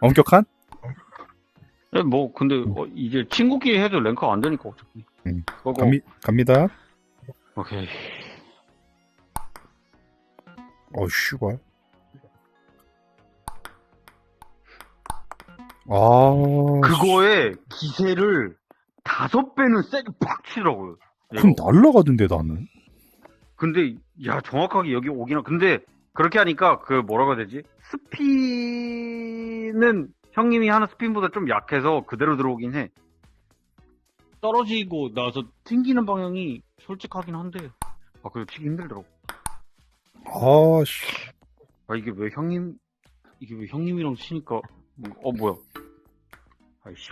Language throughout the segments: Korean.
엄격한? 네, 뭐 근데 어, 이제 친구끼리 해도 랭크가 안 되니까 어차피. 음. 그거 갑니, 갑니다. 오케이. 어, 슈발. 아, 그거에 기세를 다섯 배는 세게 팍 치더라고요. 그럼. 날라가던데, 나는. 근데 야 정확하게 여기 오기는 근데 그렇게 하니까 그 뭐라고 해야 되지? 스피는 형님이 하는 스핀보다 좀 약해서 그대로 들어오긴 해. 떨어지고 나서 튕기는 방향이 솔직하긴 한데 아 그래도 치기 힘들더라고. 아, 씨. 아 이게 왜 형님 이게 왜 형님이랑 치니까 어 뭐야? 아이씨.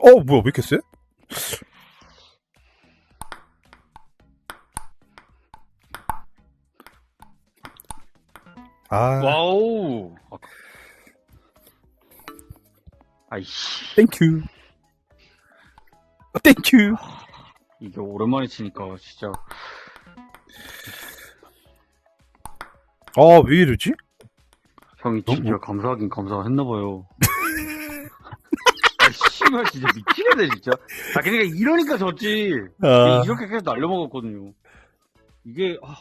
어, 뭐야, 왜 이렇게 세? 아, 와우. 아, 아이씨. 땡큐. 어, 땡큐. 이게 오랜만에 치니까 진짜 아, 왜 이러지? 형이 너무- 진짜 감사하긴 감사했나봐요. 아, 씨발, 진짜 미치겠네, 진짜. 아, 그러니까 이러니까 졌지. 아, 이렇게 계속 날려먹었거든요. 이게, 아.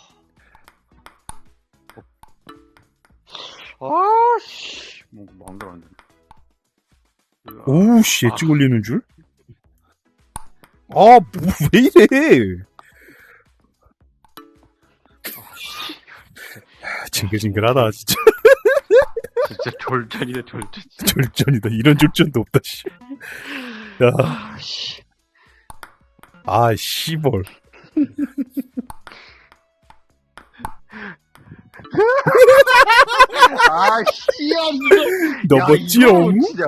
아, 씨. 뭐, 마음대로 안 되네. 오우, 씨, 아. 엣지 걸리는 줄? 아, 뭐, 왜 이래? 아, 징글징글하다, 진짜. 진짜 졸전이다, 졸전. 졸전이다. 이런 졸전도 없다, 씨. 야, 아, 씨. 아, 씨벌. 아, 씨야, 이거. 너 야? 이거 진짜.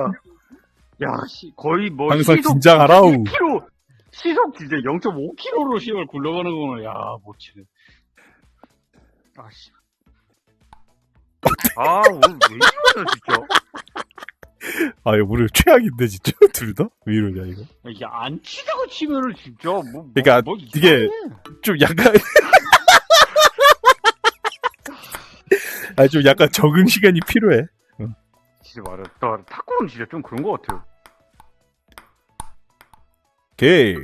야, 씨, 거의 뭐. 항상 시속 긴장하라우. 1km, 시속 진짜 0.5km로 시발 굴러가는 거는, 야, 못 치네. 아, 씨. 아, 오늘 왜 이러냐, 진짜. 아, 우리 최악인데, 진짜. 둘 다? 왜 이러냐, 이거. 야, 이게 안 치다가 치면은 진짜, 뭐. 뭐 그러니까 뭐 이게- 이상해. 좀 약간. 아, 좀 약간 적응 시간이 필요해. 진짜 말해. 나 탁구는 진짜 좀 그런 거 같아요. 오케이.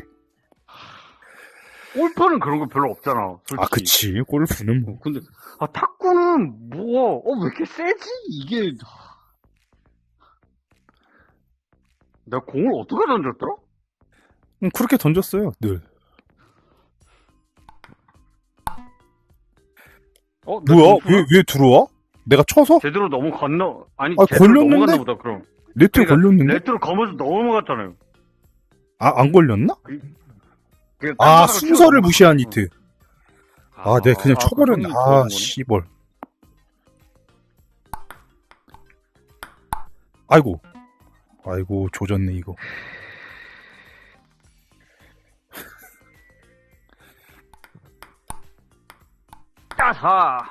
골프는 그런 거 별로 없잖아. 솔직히. 아, 그치. 골프는 뭐. 근데, 아, 탁구는, 뭐, 어, 왜 이렇게 세지? 이게. 내가 공을 어떻게 던졌더라? 음, 그렇게 던졌어요, 늘. 어, 뭐야? 점수가 왜, 왜 들어와? 내가 쳐서? 제대로 넘어갔나? 아니, 아, 제대로 걸렸는데? 넘어갔나 보다, 그럼. 네트에 그러니까 걸렸는데? 네트로 검어서 넘어갔잖아요. 아, 안 걸렸나? 그냥 아, 사람 순서를 무시한. 히트. 아, 내가 그냥 아, 쳐버렸네. 그 아, 씨벌. 아이고. 아이고, 조졌네, 이거. 따사!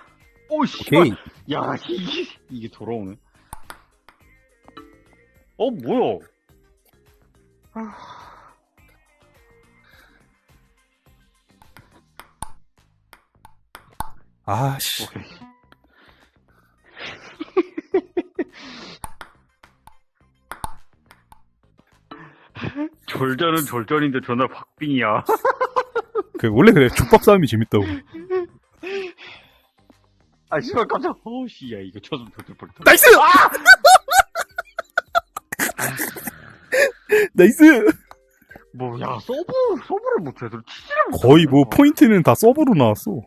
오, 씨. 오케이. 야, 이게, 이게 돌아오네. 어, 뭐야? 아, 씨. 오케이. 졸전은 졸전인데 존나 박빙이야. 그, 원래 그래. 족밥 싸움이 재밌다고. 아, 씨발, 깜짝, 어우, 씨, 야, 이거 쳐서 돌될 뻔했다. 나이스! 나이스! 뭐, 야, 서브, 서브를 뭐 제대로 치지를 못해. 거의 뭐, 포인트는 다 서브로 나왔어.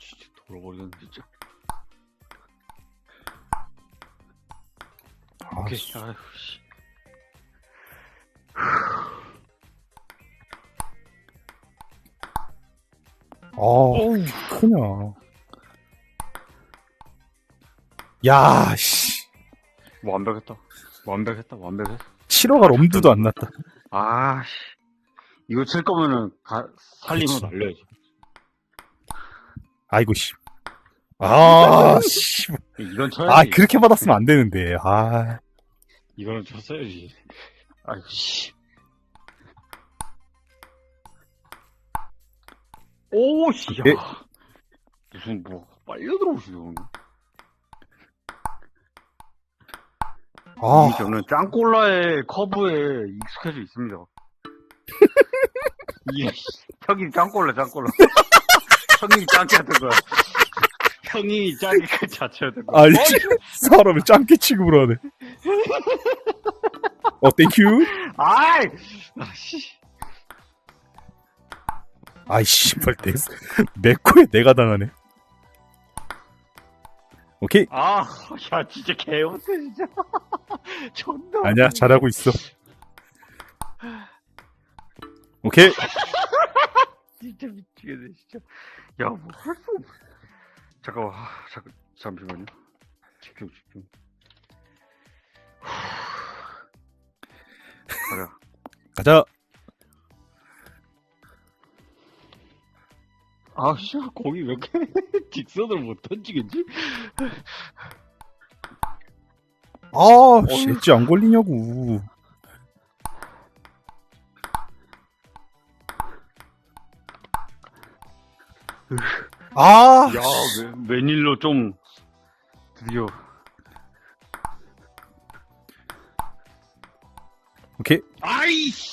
진짜 돌아버리겠네, 진짜. 아, 오케이, 씨. 아휴, 씨. 아, 크냐. 야, 씨. 완벽했다. 완벽했다, 완벽했어. 7호가 엄두도 안 났다. 아, 씨. 이거 칠 거면은, 가, 살리면 그치. 날려야지. 아이고, 씨. 아, 씨. 이건 쳐야지. 아, 그렇게 받았으면 안 되는데. 아. 이거는 쳤어야지. 아유, 씨. 오, 씨. 야. 예. 무슨, 뭐, 빨려 들어오시네, 오늘. 아, 이미 저는 짱콜라의 커브에 익숙해져 있습니다. 이 형이 짱콜라, 짱콜라. 형님이 짱캐였던 거야. 형이 짱이 그 자체였던 거야. 아니, 어, 사람을 짱깨 취급을 하네. 어, 땡큐. 아이! 아씨. 아이, 씨발, 내, 내 코에 내가 당하네. 오케이. 아, 야, 진짜 개못해, 진짜. 존나. 아니야, 잘하고 있어. 오케이. 진짜 미치겠네, 진짜. 야, 뭐, 할 수 없어. 잠깐만, 아, 잠깐, 잠시만요. 집중, 집중. 가자. 가자. 아, 씨, 거기 왜 이렇게 직선을 못 던지겠지? 아, 씨, 엣지 안 걸리냐고. 아, 야, 웬, 웬일로 좀, 드디어. 오케이. 아이씨!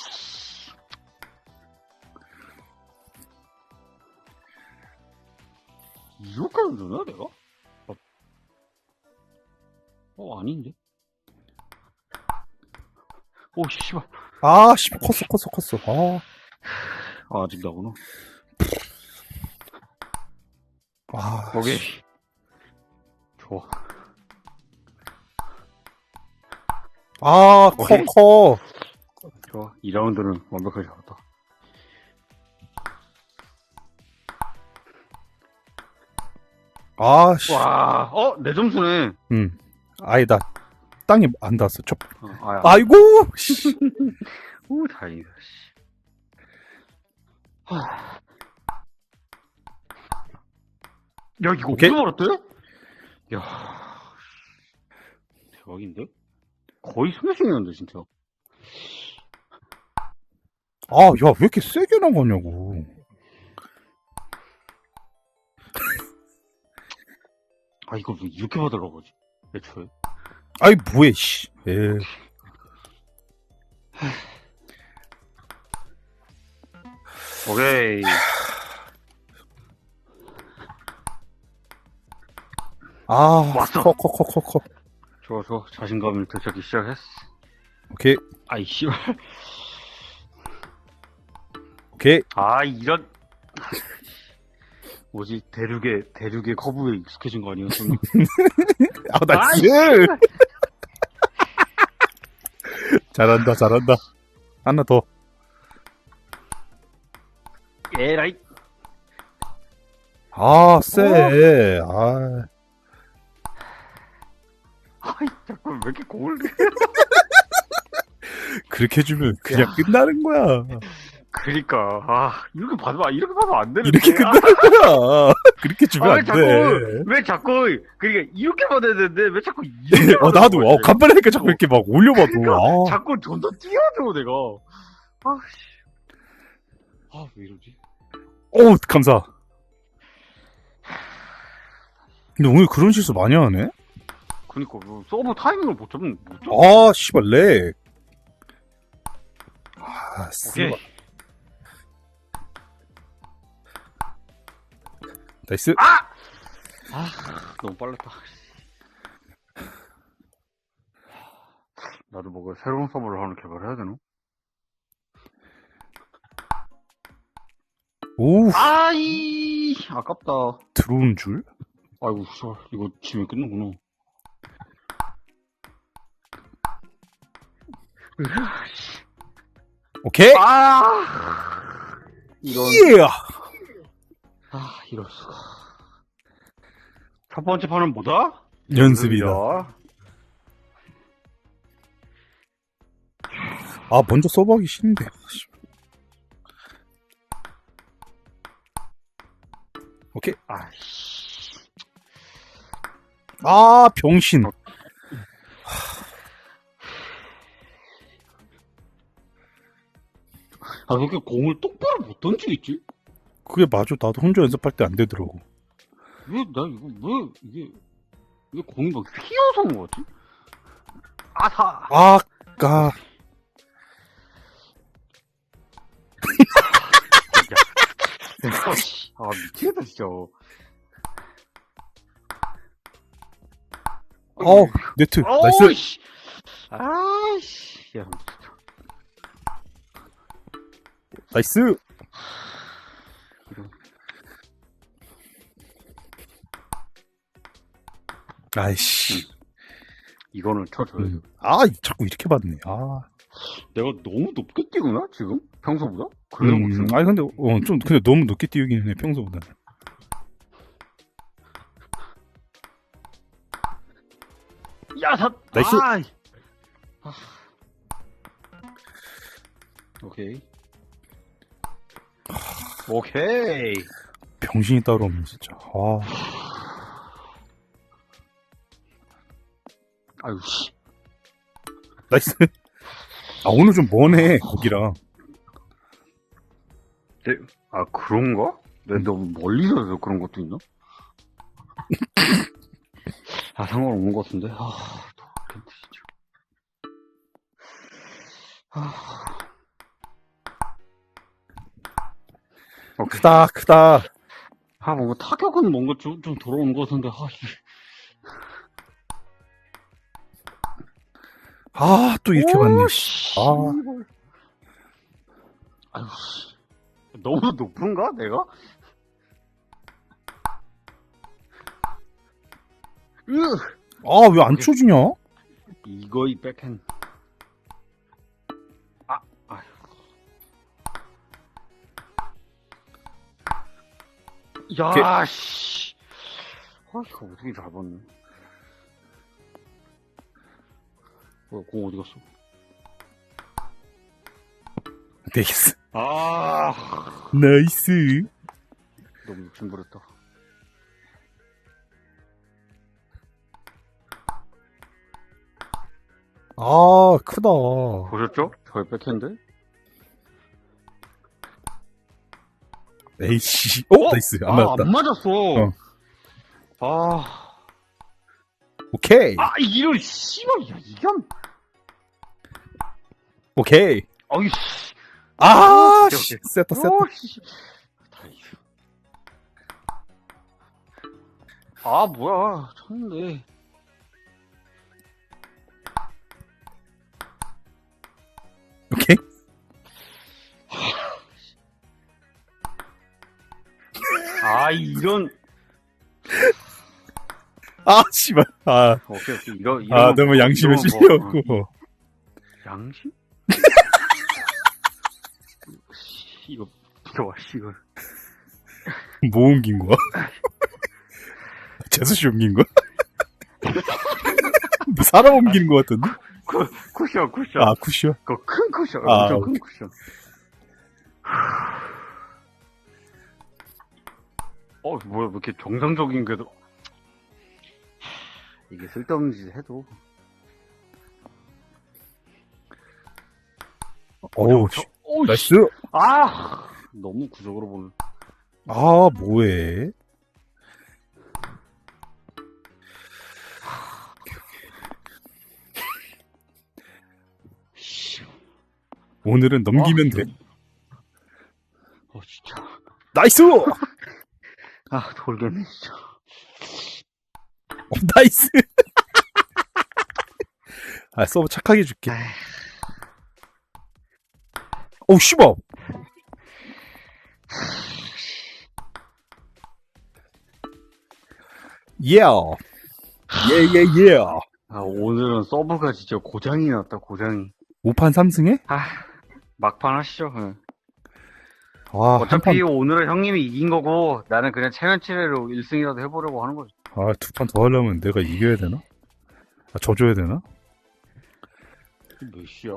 이렇게는 되나, 내가? 어, 어 아닌데? 오, 씨발. 아, 씨, 컸어, 컸어, 컸어. 아, 아, 아직 나구나. 아, 오케이. 좋아. 아, 커, 오케이. 커. 좋아. 2라운드는 완벽하게 잡았다. 아, 씨. 와, 어, 내 점수네. 음. 아이, 나, 땅에 안 닿았어. 저, 어, 아야. 아이고, 씨. 오, 다행이다, 씨. 하. 야, 이거 오케이. 어떻게 알았대? 야, 대박인데? 거의 스매싱이었는데, 진짜. 아, 야, 왜 이렇게 세게 나가냐고. 아, 이거 왜 이렇게 받으러 가지? 애초에. 아이, 뭐해, 씨. 에 오케이. 아, 왔어. 커, 커, 커, 커, 커. 좋아, 좋아. 자신감을 되찾기 시작했어. 오케이, 아이, 씨발. 오케이. 아, 이런. 뭐지, 대륙의, 대륙의 커브에 익숙해진 거 아니었어? 아, 나이스! 잘한다, 잘한다. 하나 더. 에라이. 아, 쎄. 아, 아이, 자꾸 왜 이렇게 공을. 그렇게 해주면 그냥 끝나는 거야. 그니까, 아, 이렇게 받으면, 이렇게 받으면 안 되는데. 이렇게 끝나는 거야. 그렇게 주면 아, 왜 안 자꾸, 돼. 왜 자꾸, 그러니까, 이렇게 받아야 되는데, 왜 자꾸 이렇게 어, 나도? 어, 간발하니까 자꾸 이렇게 막 올려봐도. 그러니까, 아, 자꾸 존나 뛰어줘, 내가. 아, 씨. 아, 왜 이러지? 오, 감사. 근데 오늘 그런 실수 많이 하네? 그니까, 뭐, 서브 타이밍을 못 잡는, 못잡 아, 씨발, 렉. 아, 오케이. 씨발. 나이스. 아, 너무 빨랐다. 나도 뭐가 새로운 서버를 하나 개발해야 되나? 오, 아이, 아깝다. 들어온 줄? 아이고, 씨발, 이거 지면 끝나구나. 오케이. 아, 이런, 예! 아, 이럴 수가. 첫 번째 판은 뭐다? 연습이다. 아, 먼저 써보기 싫은데. 오케이. 아이씨. 아, 병신. 아, 왜 이렇게 공을 똑바로 못 던지겠지? 그게 맞아. 나도 혼자 연습할 때 안 되더라고. 왜, 나 이거, 왜, 이게, 왜 공이 막 휘어서 온 거지? 아사! 아 까 아, 씨. 아, 미치겠다, 진짜. 어 네트 나이스. 아이씨. 야, 진짜. 나이스 아이씨 이거는 쳐줘야지. 아 자꾸 이렇게 받네 아 내가 너무 높게 뛰구나, 지금? 평소보다? 그래서 음. 아니 근데 어, 좀 근데 너무 높게 띄우긴 해 평소보다 야, 사, 나이스. 아이. 아. 오케이. 오케이. 병신이 따로 없네 진짜 아 아유, 씨. 나이스 아 오늘 좀 머네 거기랑 아, 그런가? 내가 너무 멀리서 해서 그런 것도 있나? 아, 상관없는 것 같은데. 아, 또, 괜찮 진짜. 아. 오케이. 크다 크다 아, 뭔가 타격은 뭔가 좀, 좀 돌아오는 것 같은데, 아, 씨. 아 또 이렇게 씨. 아. 아유. 너무 높은가, 내가? 으! 아 왜 안 쳐주냐 이거 이 백핸드. 아, 아휴. 야, 씨. 아, 이거 어떻게 잘 봤네. 뭐야, 공 어디 갔어? 나이스 아, 나이스 너무 욕심부렸다. 아 크다 보셨죠? 저의 백핸드? 에이씨 어? 나이스 안 아, 맞았다 안 맞았어. 어. 아, 오케이 아, 이런, 씨발, 야, 한, 오케이 아이, 씨. 아 오케이, 씨, 오케이. 셌다 셌다 오, 씨. 다행이다. 아, 뭐야. 쳤는데. 오케이 아, 이런. 아 씨발 아, 오케이, 오케이. 이런, 이런. 아 너무 양심에 이런 거, 찔렸고 어. 양심? 씨, 이거, 씨, 이거. 뭐 옮긴 거야? 재수씨 옮긴 거야? 뭐 사람 옮기는 거 같던데? 쿠, 쿠션, 쿠션. 아 쿠션 그거 큰 쿠션. 아, 엄청. 큰 쿠션. 어, 뭐야, 왜 이렇게 정상적인 게, 도 이게 쓸데없는 짓 해도. 어우 저- 씨, 나이스 아! 너무 구적으로 보는. 아 뭐해 씨. 오늘은 넘기면 아, 돼 어, 진짜. 나이스 어, 아, 돌겠네, 진짜. 나이스 아 서브 착하게 줄게 어우 씨발 예 예 예 예 아, 오늘은 서브가 진짜 고장이 났다, 고장이. 5판 3승에? 아, 막판 하시죠. 예. 아, 어차피 오늘은 형님이 이긴 거고, 나는 그냥 체면 치레로 1승이라도 해보려고 하는 거지. 아, 두 판 더 하려면 내가 이겨야 되나? 아, 져줘야 되나? 몇 시야?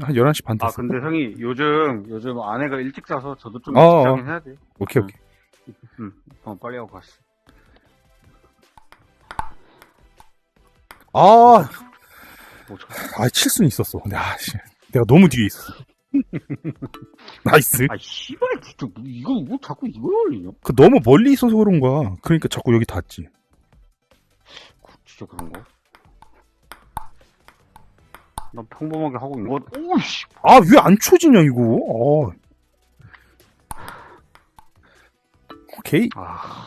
한 11시 반 아, 됐어. 근데 형이 요즘, 요즘 아내가 일찍 자서 저도 좀 어, 일찍 어. 자긴 해야 돼. 오케이, 오케이. 응, 어, 빨리 하고 갔어. 아, 뭐, 저, 아, 칠 수는 있었어. 근데, 아, 씨. 내가 너무 뒤에 있었어. 나이스. 아, 씨발, 진짜, 뭐, 이거, 뭐, 자꾸 이걸 올리냐? 그 너무 멀리 있어서 그런 거야. 그러니까 자꾸 여기 닿지. 그런 거? 난 평범하게 하고 있는 거. 오씨. 아, 왜 안 쳐지냐, 이거? 어. 오케이. 아,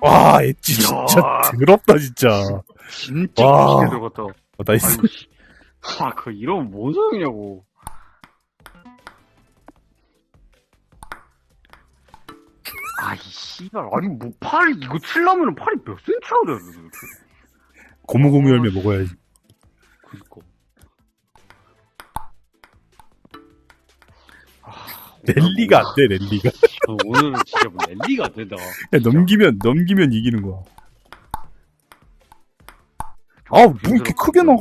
와, 엣지 진짜 야. 더럽다, 진짜. 진짜 와. 멋있게 들어갔다. 어, 나이스. 아, 그, 이러면 뭔 소용이냐고. 아이, 씨발. 아니, 뭐, 팔이, 이거 칠려면 팔이 몇 센치나 돼야 돼, 도대체. 고무고무 열매 먹어야지. 그니까. 랠리가 안 돼, 랠리가. 어, 오늘은 진짜 뭐 랠리가 안 된다. 야, 넘기면, 넘기면 이기는 거야. 아, 뭐 이렇게 크게 나가.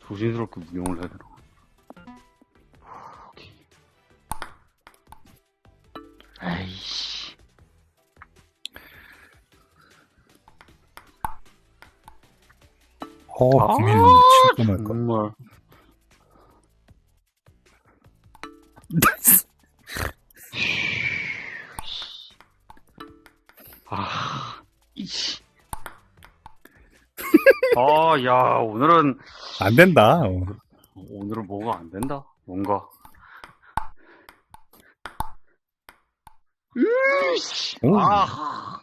조심스럽게 무용을 해야 되나. 에이씨. 어, 아, 고민 진짜 말까. 정말. 아, 이씨. 아, 야, 오늘은, 안 된다. 어. 오늘은 뭐가 안 된다? 뭔가. 으이씨. 오. 아.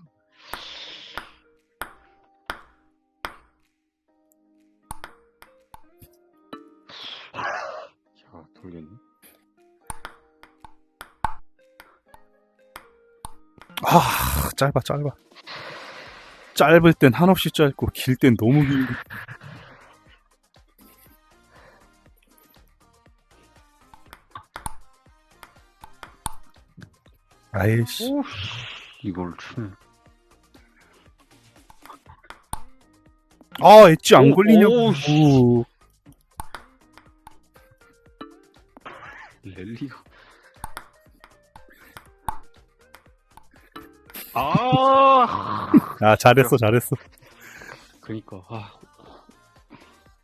자, 돌겠네. 아, 짧아, 짧아. 짧을 땐 한없이 짧고, 길 땐 너무 길고. 아이씨. 오, 이걸 치네. 아, 엣지 안 오, 걸리냐고. 오, 씨. 랠리가. 아! 아, 잘했어, 잘했어. 그니까, 아.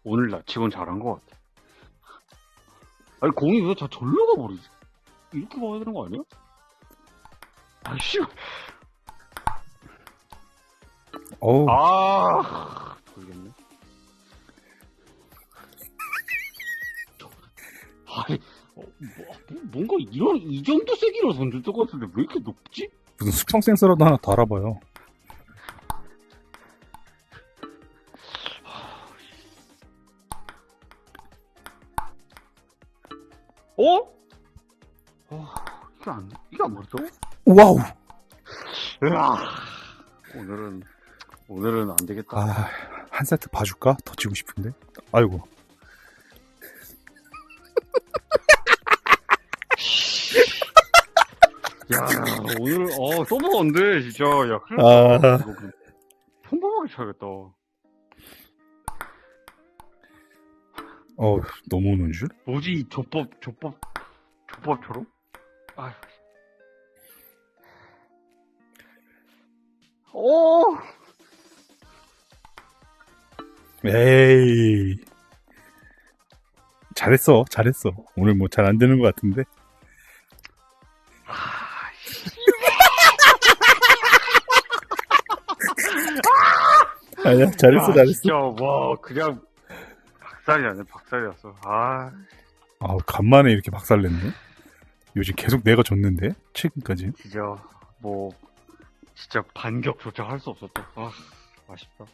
오늘 나 치곤 잘한 것 같아. 아니, 공이 왜 다 절로 가버리지? 이렇게 가야 되는 거 아니야? 아씨, 어우, 아, 돌겠네. 아니, 어, 뭐, 뭔가 이런, 이 정도 세기로 던질 것 같은데 왜 이렇게 높지? 무슨 수평 센서라도 하나 달아봐요. 와우. 으아. 오늘은, 오늘은 안 되겠다. 아, 한 세트 봐줄까? 더 치고 싶은데. 아이고. 야, 오늘, 어, 서버가 안 돼, 진짜. 야, 큰일 아. 났다. 이거 그냥 평범하게 쳐야겠다. 어, 너무 오는 줄? 뭐지, 이 조법, 조법, 조법처럼? 아 오! 에이. 잘했어, 잘했어. 오늘 뭐 잘 안 되는 것 같은데. 아니야, 잘했어, 야, 잘했어. 진짜, 와, 그냥, 박살이 아니야, 박살이었어. 아, 아, 간만에 이렇게 박살 냈네. 요즘 계속 내가 졌는데, 최근까지. 진짜, 뭐, 진짜 반격조차 할 수 없었다. 아, 아쉽다.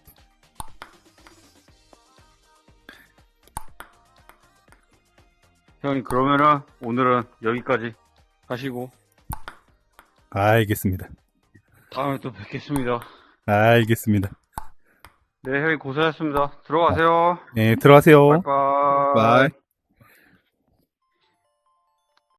형님, 그러면은, 오늘은 여기까지 하시고, 알겠습니다. 다음에 또 뵙겠습니다. 알겠습니다. 네, 형님 고생하셨습니다. 들어가세요. 네, 들어가세요. 바이바이. 바이.